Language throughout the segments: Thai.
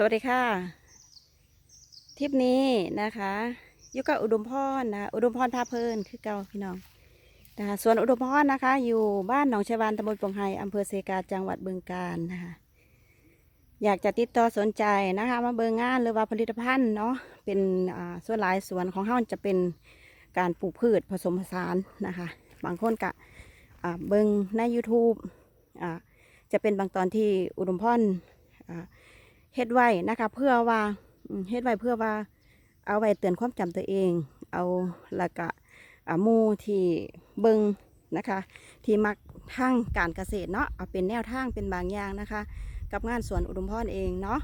สวัสดีค่ะ ทริปนี้นะคะอยู่กับอุดมพรนะ อุดมพรพาเพลินคือเก่าพี่น้องนะคะส่วนอุดมพรนะคะ อยู่บ้านหนองชวานตำบลปงไฮอำเภอเซกาจังหวัดบึงกาฬนะคะ อยากจะติดต่อสนใจนะคะ มาเบิงงานหรือว่าผลิตภัณฑ์เนาะเป็นส่วนหลายส่วนของเฮาจะเป็นการปลูกพืชผสมผสานนะคะ บางคนกะเบิงใน YouTube อ่าจะเป็นบางตอนที่อุดมพรอ่า เฮ็ดไว้นะคะ เพื่อว่าเฮ็ดไว้เพื่อว่า เอาไว้เตือนความจำตัวเอง เอาล้วก็อ่ามูที่เบิงนะคะ ที่มักทางการเกษตรเนาะเอาเป็นแนวทางเป็นบางอย่างนะคะ กับงานสวนอุดมพรเองเนาะ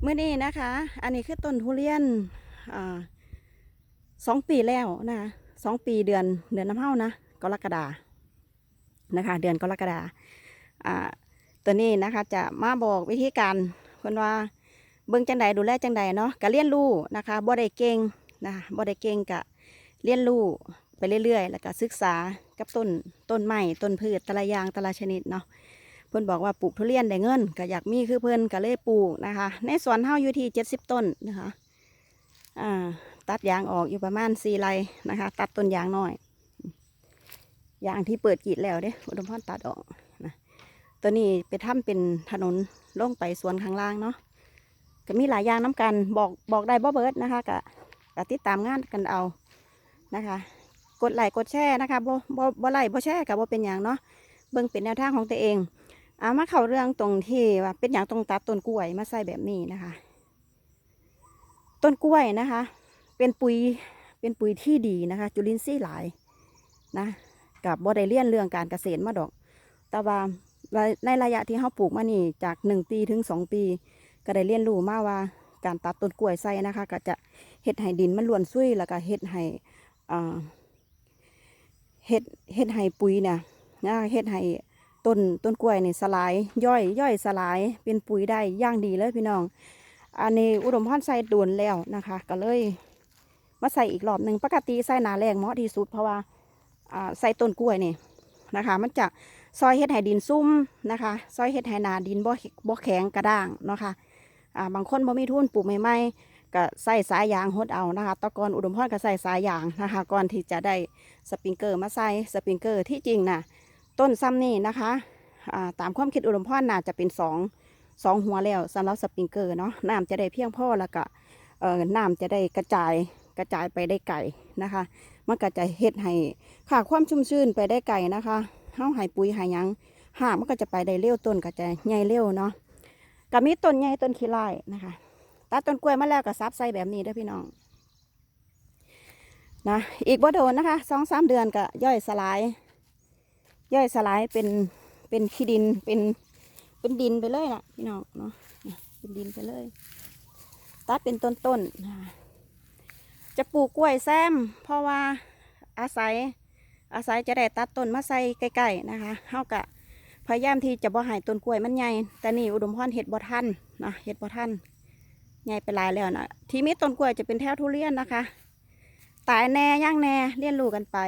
เมื่อนี้นะคะ อันนี้คือต้นทุเรียนอ่าสองปีแล้วนะคะสองปีเดือนเดือนน้ำเฮ้านะกรกฎานะคะ เดือนกรกฎาอ่าตัวนี้นะคะจะมาบอกวิธีการ พิ่นว่าเบิ่งจังใดดูแลจังใดเนาะก็เรียนรู้นะคะบ่ได้เก่งนะคะบ่ได้เก่งก็เรียนรู้ไปเรื่อยๆ แล้วก็ศึกษากับต้นต้นไม้ต้นพืชแต่ละอย่างแต่ละชนิดเนาะเพิ่นบอกว่าปลูกทุเรียนได้เงินก็อยากมีคือเพิ่นก็เลยปลูกนะคะ ในสวนเฮาอยู่ที่70ต้นนะคะอ่าตัดยางออกอยู่ประมาณ4ไร่นะคะ ตัดต้นยางน้อยยางที่เปิดกีดแล้วเด้อุดมพรตัดออก ตัวนี้ไปทำเป็นถนนลงไปสวนข้างล่างเนาะก็มีหลายอย่างน้กันบอกบอกได้บ่เบิร์ดนะคะกะกะติดตามงานกันเอานะคะ กดไลค์กดแชร์นะคะบ่บ่บ่ไลค์บ่แชร์กับบ่เป็นอย่างเนาะเบิ่งเป็นแนวทางของตัวเองเอามาเข้าเรื่องตรงที่ว่าเป็นอย่างตรงตัดต้นกล้วยมาใส่แบบนี้นะคะ ต้นกล้วยนะคะ เป็นปุ๋ยเป็นปุ๋ยที่ดีนะคะ จุลินทรีย์หลายนะกับบ่ได้เรียนเรื่องการเกษตรมาดอก แต่ว่า ในระยะที่เขาปลูกมานี่จากหนึ่งปีถึงสองปี ก็ได้เรียนรู้มาว่าการตัดต้นกล้วยใส่นะคะ ก็จะเฮ็ดให้ดินมันล้วนซุยแล้วก็เฮ็ดให้อ่าเฮ็ดเฮ็ดให้ปุ๋ยเนี่ยนะเฮ็ดให้ต้นต้นกล้วยนี่สลายย่อยย่อยสลายเป็นปุ๋ยได้ย่างดีเลยพี่น้อง อันนี้อุดมพรใส่โดนแล้วนะคะ ก็เลยมาใส่อีกรอบหนึ่งปกติใส่นาแรงเหมาะที่สุดเพราะว่าอ่าใส่ต้นกล้วยนี่นะคะ มันจะ ซอยเฮ็ดให้ดินซุ่มนะคะซอยเฮ็ดให้นาดินบ่บ่แข็งกระด้างเนาะค่ะอ่าบางคนบ่มีทุนปลูกใหม่ๆก็ใส่สายยางหดเอานะคะตะกอนอุดมพรก็ใส่สายยางนะคะก่อนที่จะได้สปริงเกอร์มาใส่สปริงเกอร์ที่จริงน่ะต้นซ้ำนี่นะคะอ่าตามความคิดอุดมพรน่าจะเป็นสองสองหัวแล้วสำหรับสปริงเกอร์เนาะน้ำจะได้เพียงพอแล้วก็เอ่อน้ำจะได้กระจายกระจายไปได้ไกลนะคะ มันก็จะเฮ็ดให้ค่าความชุ่มชื้นไปได้ไกลนะคะ เฮาใหายปุ๋ยใหายหยังหากมันก็จะไปได้เร็วต้นก็จะใหญ่เร็วเนาะก็มีต้นใหญ่ต้นขี้ไร่นะคะตัดต้นกล้วยมาแล้วก็ซับใส่แบบนี้ด้อพี่น้องนะอีกบ่โดนนะคะสองสามเดือนก็ย่อยสลาย ย่อยสลายเป็นเป็นขี้ดินเป็นเป็นดินไปเลยล่ะพี่น้องเนาะเป็นดินไปเลย ตัดเป็นต้นๆนจะปลูกกล้วยแซม เพราะว่าอาศัย อาศัยจะได้ตัดต้นมาใส่ใกล้ๆนะคะเฮากะพยายามที่จะบ่ให้ต้นกล้วยมันใหญ่แต่นี่อุดมพรเห็ดบ่ทันนะเห็ดบ่ทันใหญ่ไปหลายแล้วนะที่มีต้นกล้วยจะเป็นแถวทุเรียนนะคะ ตายแน่ย่างแน่เลี้ยนลูกกันไป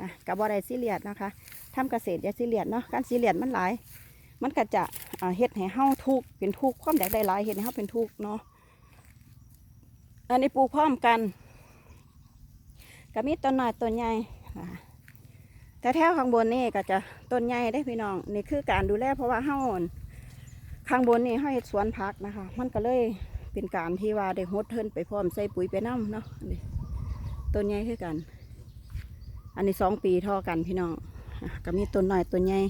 นะกับบ่ได้ซีเรียสนะคะทำเกษตรอย่าซีเรียสเนาะการซีเรียสมันหลาย มันก็จะเฮ็ดให้เฮาทุกเป็นทุกความอยากได้หลายเฮ็ดให้เฮาเป็นทุกเนาะอันนี้ปลูกพร้อมกันก็มีต้นหน้อยต้นใหญ่นะคะ แต่แถวข้างบนนี่ก็จะต้นใหญ่ได้พี่น้องนี่คือการดูแลเพราะว่าเฮาอั่นข้างบนนี่เฮาเฮ็ดสวนผักนะคะ มันก็เลยเป็นการที่ว่าได้หดเทินไปพร้อมใส่ปุ๋ยไปน้ำเนาะนี่ต้นใหญ่คือกัน อันนี้สองปีท่อกันพี่น้องก็มีต้นหน้อยต้นใหญ่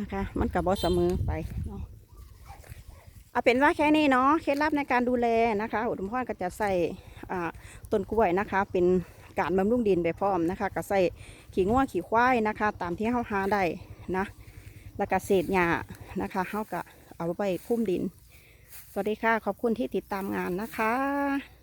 นะคะ มันกับบ่เสมอไปเนาะเอาเป็นว่าแค่นี้เนาะเคล็ดลับในการดูแลนะคะอุดมพรก็จะใส่ต้นกล้วยนะคะ เป็น การบำรุงดินไปพร้อมนะคะก็ใส่ขี้ง่วขี่ควายนะคะ ตามที่เขาหาได้นะแล้วก็เศษหญ้านะคะเขาก็เอาไปคุ้มดิน สวัสดีค่ะ ขอบคุณที่ติดตามงานนะคะ